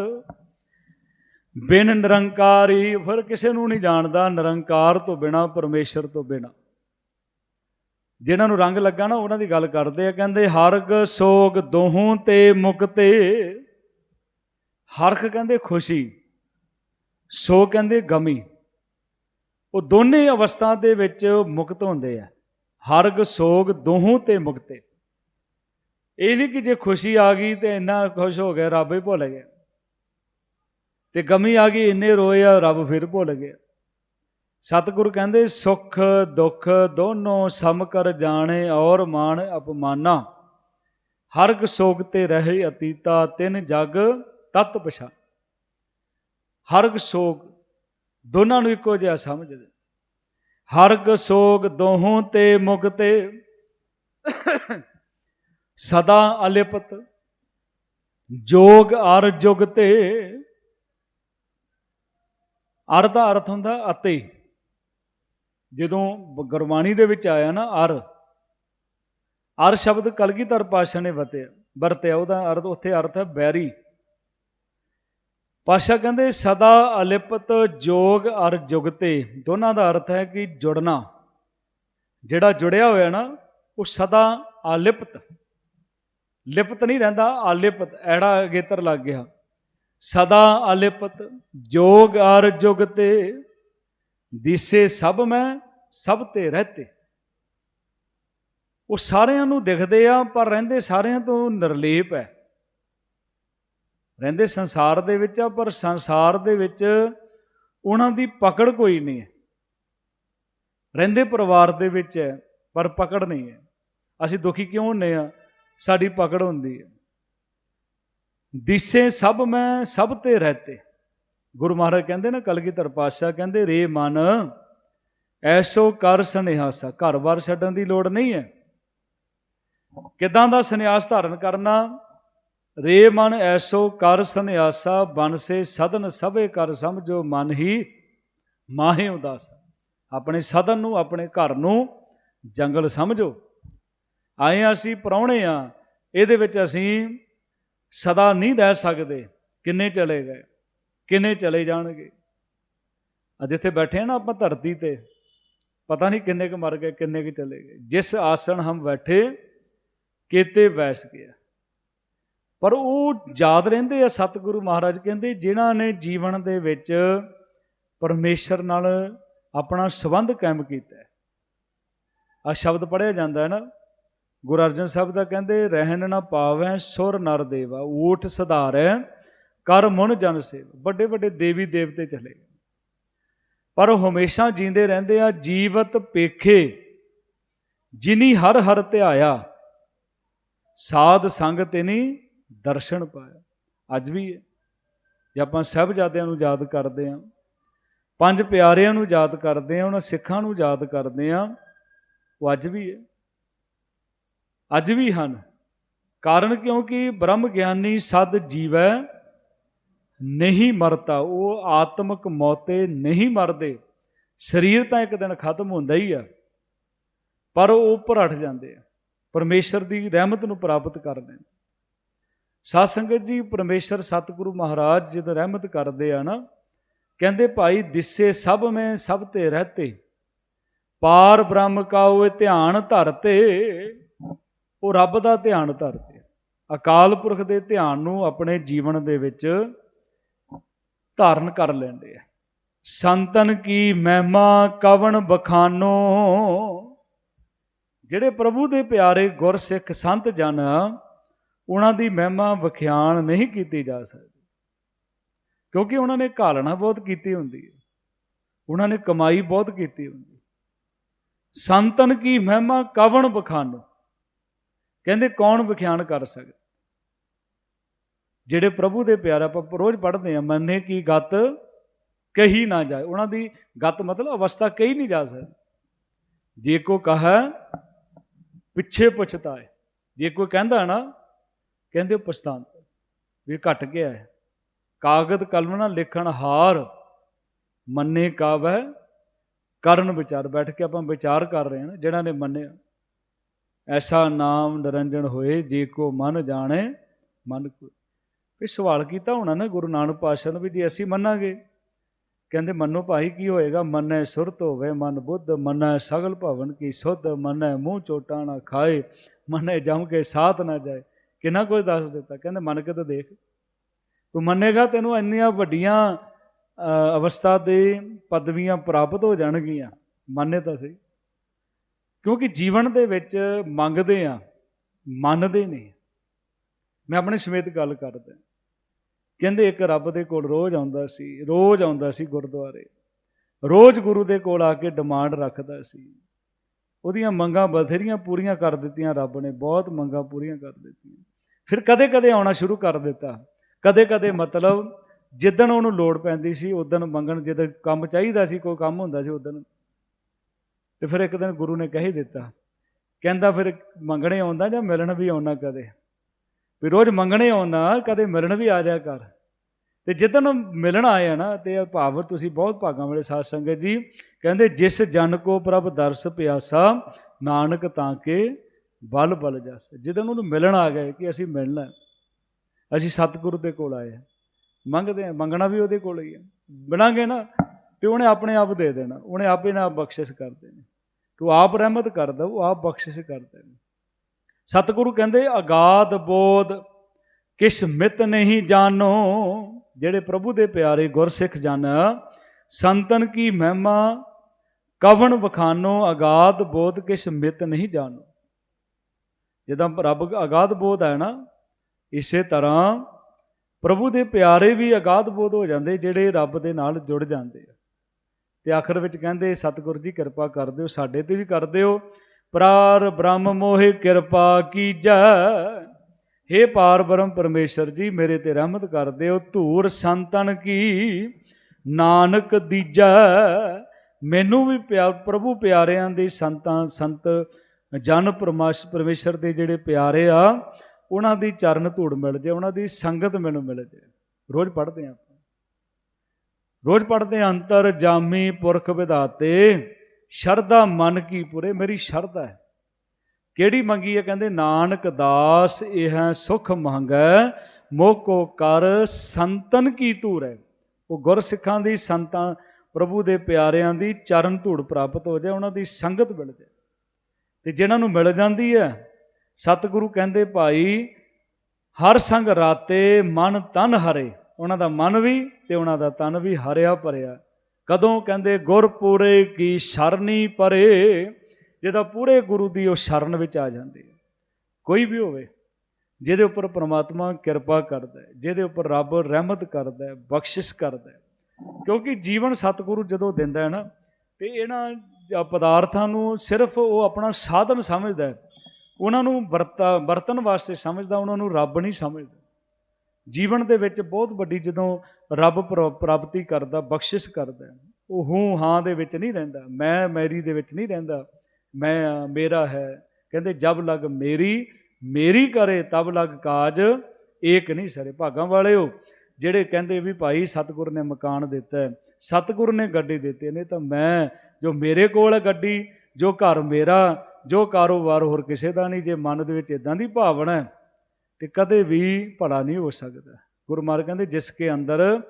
ਬਿਨ ਨਿਰੰਕਾਰੀ। ਫਿਰ ਕਿਸੇ ਨੂੰ ਨਹੀਂ ਜਾਣਦਾ ਨਿਰੰਕਾਰ ਤੋਂ ਬਿਨਾ, ਪਰਮੇਸ਼ਰ ਤੋਂ ਬਿਨਾ। ਜਿਨ੍ਹਾਂ ਨੂੰ ਰੰਗ ਲੱਗਾ ਨਾ, ਉਹਨਾਂ ਦੀ ਗੱਲ ਕਰਦੇ ਆ, ਕਹਿੰਦੇ, ਹਰਗ ਸੋਗ ਦੋਹੋਂ ਤੇ ਮੁਕਤੇ। ਹਰਖ ਕਹਿੰਦੇ ਖੁਸ਼ੀ, ਸੋ ਕਹਿੰਦੇ ਗਮੀ। ਉਹ ਦੋਨੇ ਅਵਸਥਾ ਦੇ ਵਿੱਚ ਮੁਕਤ ਹੁੰਦੇ ਆ। ਹਰਗ ਸੋਗ ਦੋਹੋਂ ਤੇ ਮੁਕਤੇ ਇਹ ਨਹੀਂ ਕਿ ਜੇ ਖੁਸ਼ੀ ਆ ਗਈ ਤੇ ਇੰਨਾ ਖੁਸ਼ ਹੋ ਗਿਆ, ਰੱਬ ਹੀ ਭੁੱਲ ਗਿਆ। ਤੇ ਗਮੀ ਆ ਗਈ, ਇੰਨੇ ਰੋਏ ਆ, ਰੱਬ ਫਿਰ ਭੁੱਲ ਗਿਆ। ਸਤਿਗੁਰ ਕਹਿੰਦੇ, ਸੁਖ, ਦੁੱਖ ਦੋਨੋਂ ਸਮ ਕਰ ਜਾਣੇ, ਔਰ ਮਾਨ ਅਪਮਾਨਾ। ਹਰਗ ਸੋਗ ਤੇ ਰਹੇ ਅਤੀਤਾ, ਤਿੰਨ ਜਗ ਤਤ ਪਛਾ ਹਰਗ ਸੋਗ ਦੋਨਾਂ ਨੂੰ ਇੱਕੋ ਜਿਹਾ ਸਮਝਦੇ। ਹਰਗ ਸੋਗ ਦੋਹੋਂ ਤੇ ਮੁਕਤੇ ਸਦਾ ਅਲਿਪਤ। ਜੋਗ ਅਰ ਜੁਗਤੇ। ਅਰ ਦਾ ਅਰਥ ਹੁੰਦਾ ਅਤੇ। ਜਦੋਂ ਗੁਰਬਾਣੀ ਦੇ ਵਿੱਚ ਆਇਆ ਨਾ ਅਰ। ਅਰ ਸ਼ਬਦ ਕਲਗੀਧਰ ਪਾਸ਼ਾ ਨੇ ਵਰਤਿਆ ਵਰਤਿਆ, ਉਹਦਾ ਅਰਥ, ਉੱਥੇ ਅਰਥ ਹੈ ਬੈਰੀ। ਪਾਸ਼ਾ ਕਹਿੰਦੇ, ਸਦਾ ਅਲਿਪਤ ਜੋਗ ਅਰ ਜੁਗਤੇ। ਦੋਨਾਂ ਦਾ ਅਰਥ ਹੈ ਕਿ ਜੁੜਨਾ। ਜਿਹੜਾ ਜੁੜਿਆ ਹੋਇਆ ਨਾ, ਉਹ ਸਦਾ ਅਲਿਪਤ। ਲਿਪਤ ਨਹੀਂ ਰਹਿੰਦਾ, ਅਲਿਪਤ। ਐੜਾ ਅਗੇਤਰ ਲੱਗ ਗਿਆ। ਸਦਾ ਅਲਿਪਤ, ਜੋਗ ਅਰ ਜੁਗਤੇ। ਦਿਸੇ ਸਭ ਮੈਂ, ਸਭ ਤੇ ਰਹਤੇ। ਉਹ ਸਾਰਿਆਂ ਨੂੰ ਦਿਖਦੇ ਆ, ਪਰ ਰਹਿੰਦੇ ਸਾਰਿਆਂ ਤੋਂ ਨਿਰਲੇਪ ਹੈ। ਰਹਿੰਦੇ ਸੰਸਾਰ ਦੇ ਵਿੱਚ ਆ, ਪਰ ਸੰਸਾਰ ਦੇ ਵਿੱਚ ਉਹਨਾਂ ਦੀ ਪਕੜ ਕੋਈ ਨਹੀਂ ਹੈ। ਰਹਿੰਦੇ ਪਰਿਵਾਰ ਦੇ ਵਿੱਚ ਹੈ, ਪਰ ਪਕੜ ਨਹੀਂ ਹੈ। ਅਸੀਂ ਦੁਖੀ ਕਿਉਂ ਹੁੰਨੇ ਆ ਸਾਡੀ ਪਕੜ ਹੁੰਦੀ ਹੈ। ਦਿਸੇ ਸਭ ਮੈਂ ਸਭ ਤੇ ਰਹਤੇ। ਗੁਰੂ ਮਹਾਰਾਜ ਕਹਿੰਦੇ ਨਾ, ਕਲਗੀਧਰ ਪਾਤਸ਼ਾਹ ਕਹਿੰਦੇ, ਰੇ ਮਨ, ਐਸੋ ਕਰ ਸੰਨਿਆਸਾ। ਘਰ-ਬਾਰ ਛੱਡਣ ਦੀ ਲੋੜ ਨਹੀਂ ਹੈ। ਕਿਦਾਂ ਦਾ ਸੰਨਿਆਸ ਧਾਰਨ ਕਰਨਾ? ਰੇ ਮਨ ਐਸੋ ਕਰ ਸੰਨਿਆਸਾ ਬਨਸੇ ਸਦਨ ਸਭੇ ਕਰ ਸਮਝੋ ਮਨ ਹੀ। ਮਾਹੇ ਉਦਾਸ। ਆਪਣੇ ਸਦਨ ਨੂੰ, ਆਪਣੇ ਘਰ ਨੂੰ ਜੰਗਲ ਸਮਝੋ। ਆਏ ਅਸੀਂ ਪਰੌਣੇ ਆ, ਇਹਦੇ ਵਿੱਚ ਅਸੀਂ ਸਦਾ ਨਹੀਂ ਰਹਿ ਸਕਦੇ। ਕਿੰਨੇ ਚਲੇ ਗਏ, ਕਿੰਨੇ ਚਲੇ ਜਾਣਗੇ। ਅੱਜ ਇੱਥੇ ਬੈਠੇ ਆ ਨਾ ਆਪਾਂ ਧਰਤੀ ਤੇ, ਪਤਾ ਨਹੀਂ ਕਿੰਨੇ ਕੁ ਮਰ ਗਏ, ਕਿੰਨੇ ਕੁ ਚਲੇ ਗਏ। ਜਿਸ ਆਸਣ ਹਮ ਬੈਠੇ, ਕੀਤੇ ਵੈਸ ਗਿਆ। ਪਰ ਉਹ ਯਾਦ ਰਹਿੰਦੇ ਆ ਸਤਿਗੁਰੂ ਮਹਾਰਾਜ ਕਹਿੰਦੇ, ਜਿਨ੍ਹਾਂ ਨੇ ਜੀਵਨ ਦੇ ਵਿੱਚ ਪਰਮੇਸ਼ਰ ਨਾਲ ਆਪਣਾ ਸਬੰਧ ਕਾਇਮ ਕੀਤਾ ਆ ਸ਼ਬਦ ਪੜਿਆ ਜਾਂਦਾ ਹੈ ਨਾ, ਗੁਰੂ ਅਰਜਨ ਸਾਹਿਬ ਦਾ ਕਹਿੰਦੇ, ਰਹਿਣ ਨਾ ਪਾਵੈ, ਸੁਰ ਨਰ ਦੇਵਾ, ਊਠ ਸੁਧਾਰੈ, ਕਰ ਮਨ ਜਨ ਸੇਵ। ਵੱਡੇ ਵੱਡੇ ਦੇਵੀ ਦੇਵਤੇ ਚਲੇ ਗਏ। ਪਰ ਉਹ ਹਮੇਸ਼ਾ ਜੀਂਦੇ ਰਹਿੰਦੇ ਆ, ਜੀਵਤ ਪੇਖੇ, ਜਿਨੀ ਹਰ ਹਰ ਧਿਆਇਆ, ਸਾਧ ਸੰਗ ਤੇ ਨਹੀਂ ਦਰਸ਼ਨ ਪਾਇਆ। ਅੱਜ ਵੀ ਹੈ। ਜੇ ਆਪਾਂ ਸਹਿਬਜ਼ਾਦਿਆਂ ਨੂੰ ਯਾਦ ਕਰਦੇ ਆ ਪੰਜ ਪਿਆਰਿਆਂ ਨੂੰ ਯਾਦ ਕਰਦੇ ਆ ਉਹਨਾਂ ਸਿੱਖਾਂ ਨੂੰ ਯਾਦ ਕਰਦੇ ਆ ਉਹ ਅੱਜ ਵੀ ਹੈ। ਅੱਜ ਵੀ ਹਨ। ਕਾਰਨ ਕਿਉਂਕਿ ਬ੍ਰਹਮ ਗਿਆਨੀ ਸਦ ਜੀਵੈ, ਨਹੀਂ ਮਰਤਾ। ਉਹ ਆਤਮਿਕ ਮੌਤੇ ਨਹੀਂ ਮਰਦੇ। ਸਰੀਰ ਤਾਂ ਇੱਕ ਦਿਨ ਖਤਮ ਹੁੰਦਾ ਹੀ ਆ, ਪਰ ਉਹ ਉੱਪਰ ਉੱਠ ਜਾਂਦੇ ਆ। ਪਰਮੇਸ਼ਰ ਦੀ ਰਹਿਮਤ ਨੂੰ ਪ੍ਰਾਪਤ ਕਰਦੇ ਨੇ। ਸਾਧ ਸੰਗਤ ਜੀ, ਪਰਮੇਸ਼ਰ, ਸਤਿਗੁਰੂ ਮਹਾਰਾਜ ਜਦੋਂ ਰਹਿਮਤ ਕਰਦੇ ਆ ਨਾ, ਕਹਿੰਦੇ ਭਾਈ, ਦਿਸੇ ਸਭ ਮੈਂ ਸਭ ਤੇ ਰਹਤੇ, ਪਾਰ ਬ੍ਰਹਮ ਕਾਉ ਧਿਆਨ ਧਰਤੇ, ਉਹ ਰੱਬ ਦਾ ਧਿਆਨ ਧਰਤੇ। ਅਕਾਲ ਪੁਰਖ ਦੇ ਧਿਆਨ ਨੂੰ ਆਪਣੇ ਜੀਵਨ ਦੇ ਵਿੱਚ ਧਾਰਨ ਕਰ ਲੈਂਦੇ ਆ। ਸੰਤਨ ਕੀ ਮਹਿਮਾ ਕਵਣ ਬਖਾਨੋ, ਜਿਹੜੇ ਪ੍ਰਭੂ ਦੇ ਪਿਆਰੇ ਗੁਰਸਿੱਖ ਸੰਤ ਜਨ ਉਹਨਾਂ ਦੀ ਮਹਿਮਾ ਵਿਖਿਆਨ ਨਹੀਂ ਕੀਤੀ ਜਾ ਸਕਦੀ। ਕਿਉਂਕਿ ਉਹਨਾਂ ਨੇ ਘਾਲਣਾ ਬਹੁਤ ਕੀਤੀ ਹੁੰਦੀ ਹੈ। ਉਹਨਾਂ ਨੇ ਕਮਾਈ ਬਹੁਤ ਕੀਤੀ ਹੁੰਦੀ ਸੰਤਨ ਕੀ ਮਹਿਮਾ ਕਵਣ ਬਖਾਨੋ? ਕਹਿੰਦੇ ਕੌਣ ਵਿਖਿਆਨ ਕਰ ਸਕਦਾ? ਜਿਹੜੇ ਪ੍ਰਭੂ ਦੇ ਪਿਆਰੇ ਆਪਾਂ ਰੋਜ਼ ਪੜ੍ਹਦੇ ਆ ਮੰਨੇ ਕੀ ਗਤ ਕਹੀ ਨਾ ਜਾਏ। ਉਹਨਾਂ ਦੀ ਗਤ ਮਤਲਬ ਅਵਸਥਾ ਕਹੀ ਨਹੀਂ ਜਾ ਸਕਦੀ। ਜੇ ਕੋ ਕਹਾ, ਪਿੱਛੇ ਪੁੱਛਤਾ ਹੈ ਜੇ ਕੋਈ ਕਹਿੰਦਾ ਨਾ ਕਹਿੰਦੇ ਉਹ ਪਛਤਾਉਂਦਾ ਵੀ ਘਟ ਗਿਆ ਹੈ। ਕਾਗਦ ਕਲਮ ਨਾਲ ਲਿਖਣ ਹਾਰ, ਮੰਨੇ ਕਾਵੈ ਕਰਨ ਵਿਚਾਰ। ਬੈਠ ਕੇ ਆਪਾਂ ਵਿਚਾਰ ਕਰ ਰਹੇ ਹਾਂ ਨਾ ਜਿਹੜਾ ਨੇ ਮੰਨਿਆ। ਐਸਾ ਨਾਮ ਨਿਰੰਜਨ ਹੋਏ, ਜੇ ਕੋ ਮਨ ਜਾਣੇ, ਮਨ ਕੋ ਵੀ ਸਵਾਲ ਕੀਤਾ ਹੋਣਾ ਨਾ ਗੁਰੂ ਨਾਨਕ ਪਾਤਸ਼ਾਹ ਨੂੰ ਵੀ ਜੇ ਅਸੀਂ ਮੰਨਾਂਗੇ। ਕਹਿੰਦੇ ਮੰਨੋ ਭਾਈ, ਕੀ ਹੋਏਗਾ? ਮੰਨੈ ਸੁਰਤ ਹੋਵੇ ਮਨ ਬੁੱਧ, ਮੰਨੈ ਸਗਲ ਭਵਨ ਕੀ ਸੁਧ, ਮੰਨੈ ਮੂੰਹ ਚੋਟਾ ਨਾ ਖਾਏ, ਮੰਨੈ ਜਮ ਕੇ ਸਾਥ ਨਾ ਜਾਏ। ਕਿੰਨਾ ਕੁਝ ਦੱਸ ਦਿੱਤਾ। ਕਹਿੰਦੇ, ਮੰਨ ਕੇ ਤਾਂ ਦੇਖ, ਤੂੰ ਮੰਨੇਗਾ ਤੈਨੂੰ ਇੰਨੀਆਂ ਵੱਡੀਆਂ ਅਵਸਥਾ ਦੇ ਪਦਵੀਆਂ ਪ੍ਰਾਪਤ ਹੋ ਜਾਣਗੀਆਂ। ਮੰਨੇ ਤਾਂ ਸਹੀ। ਕਿਉਂਕਿ ਜੀਵਨ ਦੇ ਵਿੱਚ ਮੰਗਦੇ ਆ, ਮੰਨਦੇ ਨਹੀਂ ਮੈਂ ਆਪਣੇ ਸਮੇਤ ਗੱਲ ਕਰਦਾ। ਕਹਿੰਦੇ, ਇੱਕ ਰੱਬ ਦੇ ਕੋਲ ਰੋਜ਼ ਆਉਂਦਾ ਸੀ, ਰੋਜ਼ ਆਉਂਦਾ ਸੀ ਗੁਰਦੁਆਰੇ। ਰੋਜ਼ ਗੁਰੂ ਦੇ ਕੋਲ ਆ ਕੇ ਡਿਮਾਂਡ ਰੱਖਦਾ ਸੀ। ਉਹਦੀਆਂ ਮੰਗਾਂ ਬਥੇਰੀਆਂ ਪੂਰੀਆਂ ਕਰ ਦਿੱਤੀਆਂ ਰੱਬ ਨੇ, ਬਹੁਤ ਮੰਗਾਂ ਪੂਰੀਆਂ ਕਰ ਦਿੱਤੀਆਂ। ਫਿਰ ਕਦੇ-ਕਦੇ ਆਉਣਾ ਸ਼ੁਰੂ ਕਰ ਦਿੱਤਾ। ਕਦੇ-ਕਦੇ ਮਤਲਬ ਜਿੱਦਣ ਉਹਨੂੰ ਲੋੜ ਪੈਂਦੀ ਸੀ ਉਦੋਂ ਮੰਗਣ ਜਦੋਂ ਕੰਮ ਚਾਹੀਦਾ ਸੀ, ਕੋਈ ਕੰਮ ਹੁੰਦਾ ਸੀ ਉਦੋਂ ਤੇ ਫਿਰ ਇੱਕ ਦਿਨ ਗੁਰੂ ਨੇ ਕਹਿ ਹੀ ਦਿੱਤਾ। ਕਹਿੰਦਾ ਫਿਰ ਮੰਗਣੇ ਆਉਂਦਾ ਜਾਂ ਮਿਲਣ ਵੀ ਆਉਣਾ ਕਦੇ? ਵੀ ਰੋਜ਼ ਮੰਗਣੇ ਆਉਣਾ ਕਦੇ ਮਿਲਣ ਵੀ ਆ ਜਾ ਕਰ। ਤੇ ਜਿੱਦਣ ਮਿਲਣ ਆਇਆ ਨਾ, ਤੇ ਭਾਵ ਤੁਸੀਂ ਬਹੁਤ ਭਾਗਾਂ ਵਾਲੇ ਸਾਧ ਸੰਗਤ ਜੀ, ਕਹਿੰਦੇ ਜਿਸ ਜਨ ਕੋ ਪ੍ਰਭ ਦਰਸ ਪਿਆਸਾ, ਨਾਨਕ ਤਾਂ ਕੇ ਬਲ ਬਲ ਜਸ। ਜਿੱਦਣ ਉਹਨੂੰ ਮਿਲਣ ਆ ਗਏ ਕਿ ਅਸੀਂ ਮਿਲਣਾ ਅਸੀਂ ਸਤਿਗੁਰੂ ਦੇ ਕੋਲ ਆਏ ਹਾਂ। ਮੰਗਦੇ ਆ ਮੰਗਣਾ ਵੀ ਉਹਦੇ ਕੋਲ ਹੀ ਹੈ। ਬਣਾਂਗੇ ਨਾ, ਤੇ ਉਹਨੇ ਆਪਣੇ ਆਪ ਦੇ ਦੇਣਾ, ਉਹਨੇ ਆਪੇ ਨਾਲ ਬਖਸ਼ਿਸ਼ ਕਰ ਦੇਣੀ। ਤੂੰ ਆਪ ਰਹਿਮਤ ਕਰਦਾ ਉਹ ਆਪ ਬਖਸ਼ਿਸ਼ ਕਰਦਾ ਹੈ ਸਤਿਗੁਰੂ ਕਹਿੰਦੇ, ਅਗਾਧ ਬੋਧ, ਕਿਸ ਮਿਤ ਨਹੀਂ ਜਾਣੋ, ਜਿਹੜੇ ਪ੍ਰਭੂ ਦੇ ਪਿਆਰੇ ਗੁਰਸਿੱਖ ਜਨ। ਸੰਤਨ ਕੀ ਮਹਿਮਾ, ਕਵਣ ਵਖਾਨੋ, ਅਗਾਧ ਬੋਧ, ਕਿਸ ਮਿਤ ਨਹੀਂ ਜਾਣੋ। ਜਦੋਂ ਰੱਬ ਅਗਾਧ ਬੋਧ ਹੈ ਨਾ, ਇਸੇ ਤਰ੍ਹਾਂ ਪ੍ਰਭੂ ਦੇ ਪਿਆਰੇ ਵੀ ਅਗਾਧ ਬੋਧ ਹੋ ਜਾਂਦੇ ਜਿਹੜੇ ਰੱਬ ਦੇ ਨਾਲ ਜੁੜ ਜਾਂਦੇ ਆ। ਤੇ ਆਖਰ ਵਿੱਚ ਕਹਿੰਦੇ, ਸਤਿਗੁਰ ਜੀ ਕਿਰਪਾ ਕਰ ਦਿਓ, ਸਾਡੇ ਤੇ ਵੀ ਕਰ ਦਿਓ। ਪ੍ਰਾਰ ਬ੍ਰਹਮ ਮੋਹਿ ਕਿਰਪਾ ਕੀਜੈ। ਹੇ ਪਾਰ ਬ੍ਰਹਮ ਪਰਮੇਸ਼ਰ ਜੀ, ਮੇਰੇ ਤੇ ਰਹਿਮਤ ਕਰ ਦਿਓ, ਧੂਰ ਸੰਤਨ ਕੀ ਨਾਨਕ ਦੀਜੈ। ਮੈਨੂੰ ਵੀ ਪਿਆ, ਪ੍ਰਭੂ ਪਿਆਰਿਆਂ ਦੇ ਸੰਤਾਂ, ਸੰਤ ਜਨ ਪਰਮਾਸ਼ ਪਰਮੇਸ਼ਰ ਦੇ ਜਿਹੜੇ ਪਿਆਰੇ ਆ ਉਹਨਾਂ ਦੀ ਚਰਨ ਧੂੜ ਮਿਲ ਜੇ ਉਹਨਾਂ ਦੀ ਸੰਗਤ ਮੈਨੂੰ ਮਿਲ ਜੇ। ਰੋਜ਼ ਪੜ੍ਹਦੇ ਆ ਆਪਾਂ। ਰੋਜ਼ ਪੜ੍ਹਦੇ ਹਾਂ, ਅੰਤਰ ਜਾਮੀ ਪੁਰਖ ਵਿਧਾਤੇ ਸ਼ਰਧਾ ਮਨ ਕੀ ਪੁਰੇ ਮੇਰੀ ਸ਼ਰਧਾ ਹੈ। ਕਿਹੜੀ ਮੰਗੀ ਹੈ? ਕਹਿੰਦੇ ਨਾਨਕ ਦਾਸ ਇਹ ਸੁਖ ਮੰਗੈ ਮੋਕੋ ਕਰ ਸੰਤਨ ਕੀ ਧੂਰ। ਹੈ ਉਹ ਗੁਰਸਿੱਖਾਂ ਦੀ ਸੰਤਾਂ ਪ੍ਰਭੂ ਦੇ ਪਿਆਰਿਆਂ ਦੀ ਚਰਨ ਧੂੜ ਪ੍ਰਾਪਤ ਹੋ ਜਾਏ ਉਹਨਾਂ ਦੀ ਸੰਗਤ ਮਿਲ ਜਾਏ। ਤੇ ਜਿਹਨਾਂ ਨੂੰ ਮਿਲ ਜਾਂਦੀ ਹੈ, ਸਤਿਗੁਰੂ ਕਹਿੰਦੇ, ਭਾਈ, ਹਰ ਸੰਗ ਰਾਤੇ ਮਨ ਤਨ ਹਰੇ। ਉਹਨਾਂ ਦਾ ਮਨ ਵੀ ਤੇ ਉਹਨਾਂ ਦਾ ਤਨ ਵੀ ਹਰਿਆ ਭਰਿਆ। ਕਦੋਂ ਕਹਿੰਦੇ ਗੁਰ ਪੂਰੇ ਕੀ ਸ਼ਰਨੀ ਪਰੇ? ਜਿਹਦਾ ਪੂਰੇ ਗੁਰੂ ਦੀ ਉਹ ਸ਼ਰਨ ਵਿੱਚ ਆ ਜਾਂਦੇ ਆ ਕੋਈ ਵੀ ਹੋਵੇ, ਜਿਹਦੇ ਉੱਪਰ ਪ੍ਰਮਾਤਮਾ ਕਿਰਪਾ ਕਰਦਾ ਹੈ, ਜਿਹਦੇ ਉੱਪਰ ਰੱਬ ਰਹਿਮਤ ਕਰਦਾ ਹੈ, ਬਖਸ਼ਿਸ਼ ਕਰਦਾ ਹੈ। ਕਿਉਂਕਿ ਜੀਵਨ ਸਤਿਗੁਰੂ ਜਦੋਂ ਦਿੰਦਾ ਹੈ ਨਾ, ਤੇ ਇਹਨਾਂ ਪਦਾਰਥਾਂ ਨੂੰ ਸਿਰਫ ਉਹ ਆਪਣਾ ਸਾਧਨ ਸਮਝਦਾ ਹੈ। ਉਹਨਾਂ ਨੂੰ ਵਰਤਾ ਵਰਤਨ ਵਾਸਤੇ ਸਮਝਦਾ ਉਹਨਾਂ ਨੂੰ ਰੱਬ ਨਹੀਂ ਸਮਝਦਾ। ਜੀਵਨ ਦੇ ਵਿੱਚ ਬਹੁਤ ਵੱਡੀ ਜਦੋਂ ਰੱਬ ਪ੍ਰਾਪਤੀ ਕਰਦਾ ਬਖਸ਼ਿਸ਼ ਕਰਦਾ ਉਹ ਹੂੰ ਹਾਂ ਦੇ ਵਿੱਚ ਨਹੀਂ ਰਹਿੰਦਾ ਮੈਂ ਮੈਰੀ ਦੇ ਵਿੱਚ ਨਹੀਂ ਰਹਿੰਦਾ ਮੈਂ ਮੇਰਾ ਹੈ। ਕਹਿੰਦੇ ਜਬ ਲਗ ਮੇਰੀ ਮੇਰੀ ਕਰੇ ਤਬ ਲਗ ਕਾਜ ਏਕ ਨਹੀਂ ਸਰੇ। ਭਾਗਾਂ ਵਾਲਿਓ ਜਿਹੜੇ ਕਹਿੰਦੇ ਵੀ ਭਾਈ ਸਤਿਗੁਰ ਨੇ ਮਕਾਨ ਦਿੱਤਾ ਹੈ, ਸਤਿਗੁਰ ਨੇ ਗੱਡੀ ਦਿੱਤੇ ਨੇ ਤਾਂ ਮੈਂ ਜੋ ਮੇਰੇ ਕੋਲ ਹੈ ਗੱਡੀ, ਜੋ ਘਰ ਮੇਰਾ, ਜੋ ਕਾਰੋਬਾਰ ਹੋਰ ਕਿਸੇ ਦਾ ਨਹੀਂ, ਜੇ ਮਨ ਦੇ ਵਿੱਚ ਇਦਾਂ ਦੀ ਭਾਵਨਾ ਹੈ, ਤੇ ਕਦੇ ਵੀ ਭਲਾ ਨਹੀਂ ਹੋ ਸਕਦਾ। ਗੁਰੂ ਕਹਿੰਦੇ, ਜਿਸ ਕੇ ਅੰਦਰ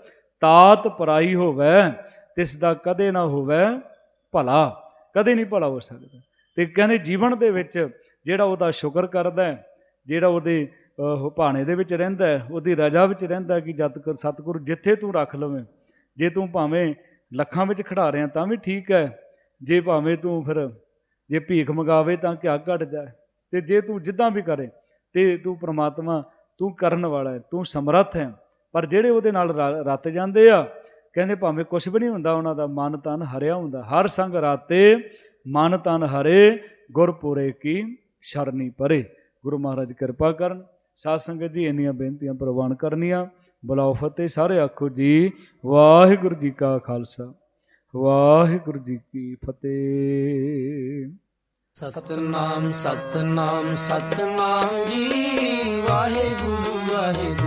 ਤਾਤ ਪਰਾਈ ਹੋਵੇ, ਤਿਸ ਦਾ ਕਦੇ ਨਾ ਹੋਵੇ ਭਲਾ, ਕਦੇ ਨਹੀਂ ਭਲਾ ਹੋ ਸਕਦਾ। ਤੇ ਕਹਿੰਦੇ, ਜੀਵਨ ਦੇ ਵਿੱਚ ਜਿਹੜਾ ਉਹਦਾ ਸ਼ੁਕਰ ਕਰਦਾ ਹੈ, ਜਿਹੜਾ ਉਹਦੇ ਭਾਣੇ ਦੇ ਵਿੱਚ ਰਹਿੰਦਾ ਉਹਦੀ ਰਜਾ ਵਿੱਚ ਰਹਿੰਦਾ ਕਿ ਜਦ ਤੱਕ ਸਤਿਗੁਰੂ ਜਿੱਥੇ ਤੂੰ ਰੱਖ ਲਵੇਂ, ਜੇ ਤੂੰ ਭਾਵੇਂ ਲੱਖਾਂ ਵਿੱਚ ਖੜਾ ਰਿਆਂ ਤਾਂ ਵੀ ਠੀਕ ਹੈ। ਜੇ ਭਾਵੇਂ ਤੂੰ ਫਿਰ ਜੇ ਭੀਖ ਮੰਗਾਵੇ ਤਾਂ ਕਿਆ ਘਟ ਜਾਏ ਤੇ ਜੇ ਤੂੰ ਜਿੱਦਾਂ ਵੀ ਕਰੇ, ਤੇ ਤੂੰ ਪ੍ਰਮਾਤਮਾ ਤੂੰ ਕਰਨ ਵਾਲਾ ਹੈ, ਤੂੰ ਸਮਰੱਥ ਹੈ। ਪਰ ਜਿਹੜੇ ਉਹਦੇ ਨਾਲ ਰ- ਰਤ ਜਾਂਦੇ ਆ, ਕਹਿੰਦੇ ਭਾਵੇਂ ਕੁਝ ਵੀ ਨਹੀਂ ਹੁੰਦਾ, ਉਹਨਾਂ ਦਾ ਮਨ ਤਨ ਹਰਿਆ ਹੁੰਦਾ। ਹਰ ਸੰਗ ਰਾਤੇ ਮਨ ਤਨ ਹਰੇ, ਗੁਰਪੁਰੇ ਕੀ ਸ਼ਰਨੀ ਪਰੇ। ਗੁਰੂ ਮਹਾਰਾਜ ਕਿਰਪਾ ਕਰਨ, ਸਾਧ ਸੰਗਤ ਜੀ, ਇੰਨੀਆਂ ਬੇਨਤੀਆਂ ਪ੍ਰਵਾਨ ਕਰਨੀਆਂ। ਬੁਲਾਓ ਫਤਿਹ ਸਾਰੇ ਆਖੋ ਜੀ, ਵਾਹਿਗੁਰੂ ਜੀ ਕਾ ਖਾਲਸਾ, ਵਾਹਿਗੁਰੂ ਜੀ ਕੀ ਫਤਿਹ। ਸਤਨਾਮ ਸਤਨਾਮ ਸਤਨਾਮ ਜੀ, ਵਾਹਿਗੁਰੂ ਵਾਹਿਗੁਰੂ।